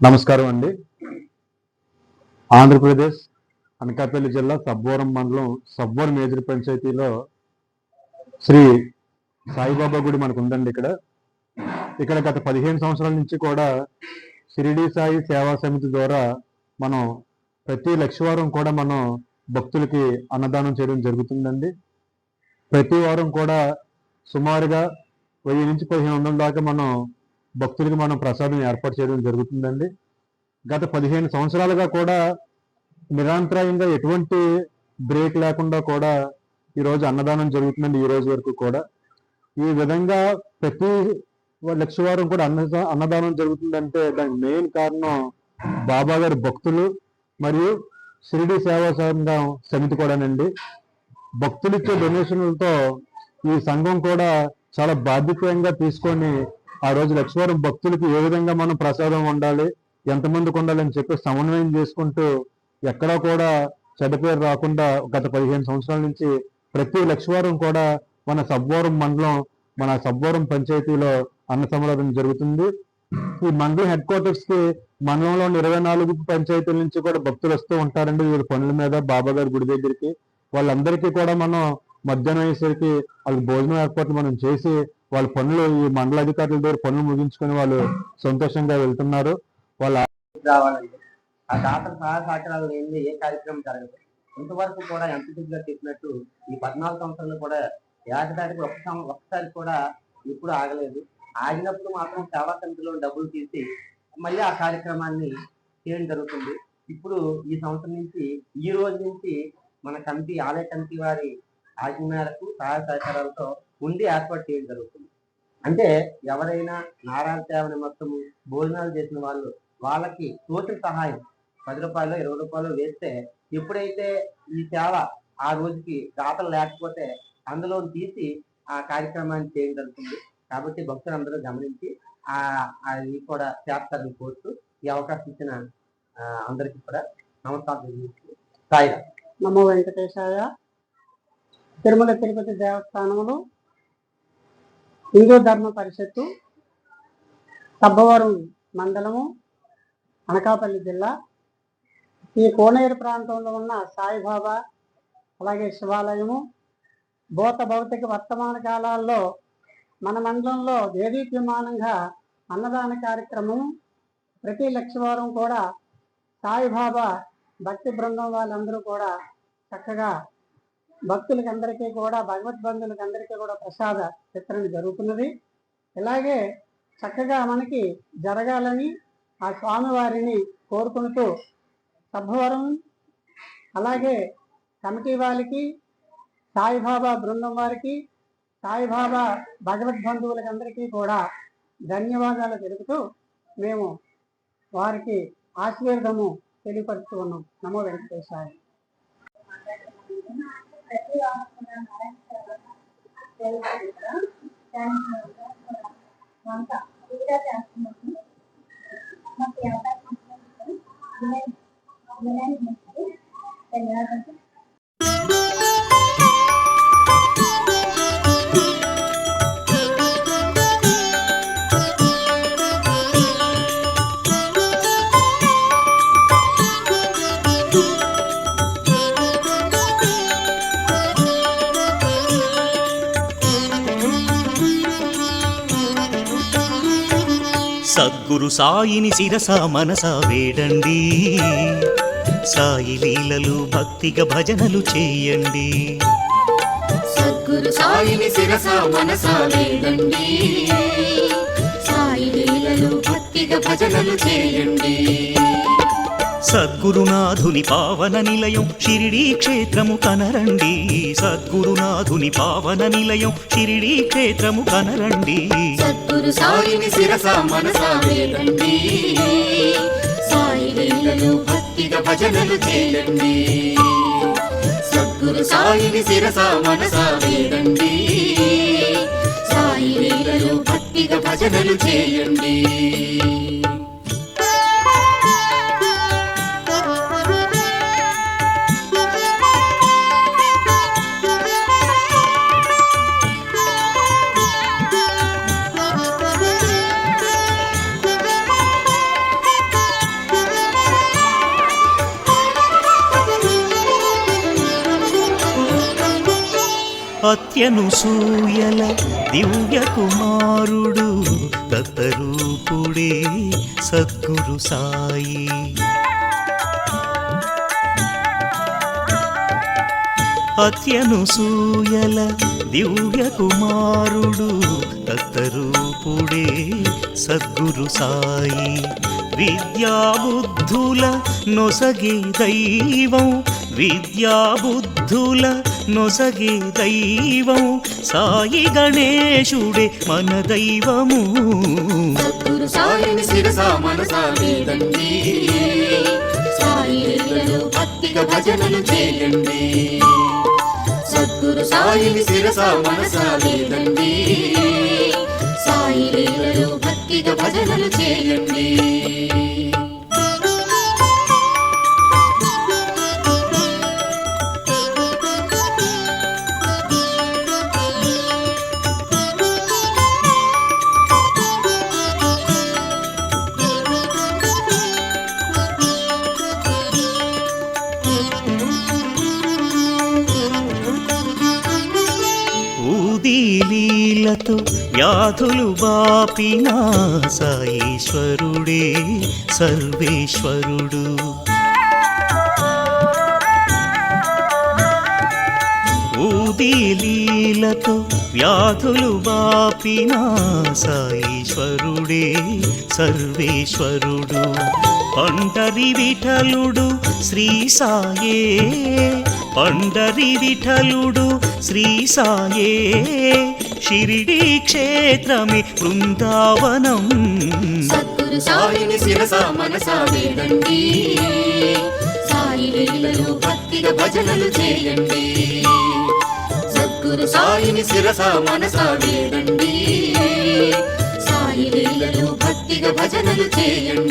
నమస్కారం అండి. ఆంధ్రప్రదేశ్ అనకాపల్లి జిల్లా సబ్బోరం మండలం సబ్బోరం మేజర్ పంచాయతీలో శ్రీ సాయిబాబా గుడి మనకు ఉందండి ఇక్కడ. ఇక్కడ గత పదిహేను సంవత్సరాల నుంచి కూడా షిరిడి సాయి సేవా సమితి ద్వారా మనం ప్రతి లక్షవారం కూడా మనం భక్తులకి అన్నదానం చేయడం జరుగుతుందండి. ప్రతి వారం కూడా సుమారుగా వెయ్యి నుంచి పదిహేను వందల దాకా మనం భక్తులకి మనం ప్రసాదం ఏర్పాటు చేయడం జరుగుతుందండి. గత పదిహేను సంవత్సరాలుగా కూడా నిరంతరాయంగా ఎటువంటి బ్రేక్ లేకుండా కూడా ఈరోజు అన్నదానం జరుగుతుందండి ఈ రోజు వరకు కూడా. ఈ విధంగా ప్రతి లక్ష వారం కూడా అన్న అన్నదానం జరుగుతుందంటే దానికి మెయిన్ కారణం బాబా గారి భక్తులు మరియు షిరిడి సేవా సంఘం సమితి కూడానండి. భక్తులు ఇచ్చే డొనేషన్లతో ఈ సంఘం కూడా చాలా బాధ్యతంగా తీసుకొని ఆ రోజు లక్ష్మీవారి భక్తులకి ఏ విధంగా మనం ప్రసాదం ఉండాలి ఎంతమందికి ఉండాలి అని చెప్పి సమన్వయం చేసుకుంటూ ఎక్కడా కూడా చెడ్డ పేరు రాకుండా గత పదిహేను సంవత్సరాల నుంచి ప్రతి లక్ష్మీవారం కూడా మన సబ్వరం మండలం మన సబ్వరం పంచాయతీలో అన్న సమారాధన జరుగుతుంది. ఈ మండలం హెడ్ క్వార్టర్స్కి మండలంలోని ఇరవై నాలుగు పంచాయతీల నుంచి కూడా భక్తులు వస్తూ ఉంటారండి. వీళ్ళ పనుల మీద బాబా గారి గుడి దగ్గరికి. వాళ్ళందరికీ కూడా మనం మధ్యాహ్నం అయ్యేసరికి వాళ్ళకి భోజనం ఏర్పాట్లు మనం చేసి వాళ్ళ పనులు ఈ మండల అధికారుల దగ్గర పనులు ముగించుకొని వాళ్ళు సంతోషంగా వెళ్తున్నారు. వాళ్ళ రావాలండి. ఆ దాతల సహాయ సహకారాలు లేనిదే ఏ కార్యక్రమం జరగదు. ఇంతవరకు కూడా ఎంత చెప్పినట్టు ఈ పద్నాలుగు సంవత్సరాలు కూడా ఏకదాటికి ఒక్క సం- ఒక్కసారి కూడా ఎప్పుడు ఆగలేదు. ఆగినప్పుడు మాత్రం సేవా సమితిలో డబ్బులు తీసి మళ్ళీ ఆ కార్యక్రమాన్ని చేయడం జరుగుతుంది. ఇప్పుడు ఈ సంవత్సరం నుంచి ఈ రోజు నుంచి మన కమిటీ ఆలయ కమిటీ వారి ఆజ్ఞ మేరకు సహాయ సహకారాలతో ఉండి ఏర్పాటు చేయడం జరుగుతుంది. అంటే ఎవరైనా నారాయణ సేవ మొత్తం భోజనాలు చేసిన వాళ్ళు వాళ్ళకి తోచిన సహాయం పది రూపాయలు ఇరవై రూపాయలు వేస్తే ఎప్పుడైతే ఈ సేవ ఆ రోజుకి దాతలు లేకపోతే అందులో తీసి ఆ కార్యక్రమాన్ని చేయడం జరుగుతుంది. కాబట్టి భక్తులందరూ గమనించి ఆ అది కూడా చేస్తారని కోరుతూ ఈ అవకాశం ఇచ్చిన అందరికీ కూడా నమస్కారం సాయి సాయిరా నమో వెంకటేశాయ. తిరుమల తిరుపతి దేవస్థానంలో హిందూ ధర్మ పరిషత్తు సబ్బవరం మండలము అనకాపల్లి జిల్లా. ఈ కోనేరు ప్రాంతంలో ఉన్న సాయిబాబా అలాగే శివాలయము భూత భౌతిక వర్తమాన కాలాల్లో మన మండలంలో దేదీప్యమానంగా అన్నదాన కార్యక్రమం ప్రతి లక్షవారం కూడా సాయిబాబా భక్తి బృందం వాళ్ళందరూ కూడా చక్కగా భక్తులకి అందరికీ కూడా భగవద్బంధులకి అందరికీ కూడా ప్రసాద వితరణ జరుగుతున్నది. ఇలాగే చక్కగా మనకి జరగాలని ఆ స్వామివారిని కోరుకుంటూ సభవరం అలాగే కమిటీ వాళ్ళకి సాయిబాబా బృందం వారికి సాయిబాబా భగవద్బంధువులకి అందరికీ కూడా ధన్యవాదాలు తెలుపుతూ మేము వారికి ఆశీర్వదము తెలియపరుస్తూ ఉన్నాం. నమో వెంకటేశాయ. ప్రతి దాన్ని మంట చేస్తున్నాము సద్గురు సాయిని శిరస మనస వేడండి. సాయి లీలలు భక్తిగా భజనలు చేయండి. సద్గురు సాయిని శిరస మనస వేడండి. సాయి లీలలు భక్తిగా భజనలు చేయండి. సద్గురునాథుని పావన నిలయం షిరిడీ క్షేత్రము కనరండి. సద్గురునాథుని పావన నిలయం షిరిడీ క్షేత్రము కనరండి. సద్గురు సాయిని శిరస మనస వేడండి సాయి లీలలు భక్తిగా భజనలు చేయండి. సద్గురు సాయిని శిరస మనస వేడండి సాయి లీలలు భక్తిగా భజనలు చేయండి. అత్యను సూయల దివ్య కుమారుడు దత్తరూపుడే సద్గురు సాయి. అత్యను సూయల దివ్య కుమారుడు దత్తరూపుడే సద్గురు సాయి. విద్యాబుద్ధుల నొసగి దైవం విద్యాబుద్ధుల నొసగే దైవం సాయి గణేశుడే మన దైవము. సద్గురు సాయిని శిరస మనస సాయి లీలలో భక్తిగా భజనలు చేయండి. సద్గురు సాయిని శిరస మనస సాయి లీలలో భక్తిగా భజనలు చేయండి. వ్యాధులు బాపినా సాయేశ్వరుడే సర్వేశ్వరుడు. ఊదీలీలతో వ్యాధులు బాపినా సాయేశ్వరుడే సర్వేశ్వరుడు. పండరి విఠలుడు శ్రీ సాయే పండరి విఠలుడు శ్రీ సాయే షిరిడి క్షేత్రమే బృందావనం. సద్గురు సాయిని శిరస మనస వేడండి సాయి లీలలో భక్తిగా భజనలు చేయండి. సద్గురు సాయిని శిరస మనస వేడండి సాయి లీలలో భక్తిగా భజనలు చేయండి.